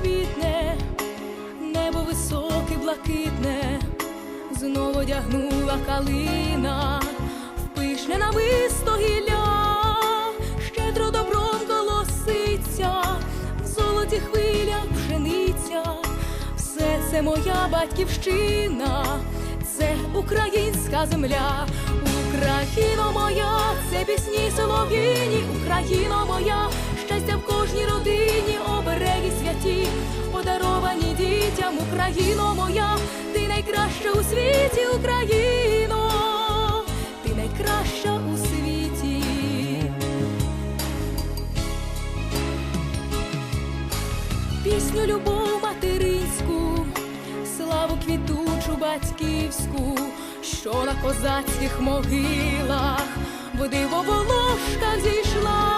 квітне, небо високе, блакитне, знову одягнула калина, в пишне намисто гілля, щедро добром колоситься, в золоті хвилях пшениця, все це моя батьківщина, це українська земля, Україно моя, це пісні солов'їні, Україно моя, щастя в кожній родині, Україно моя, ти найкраща у світі, Україно, ти найкраща у світі. пісню любов материнську, славу квітучу батьківську, що на козацьких могилах в диво волошка зійшла,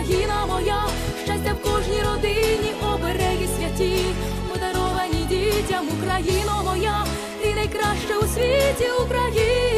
Україна моя, щастя в кожній родині, обереги святі, подаровані дітям, Україно моя, ти найкраща у світі, Україна.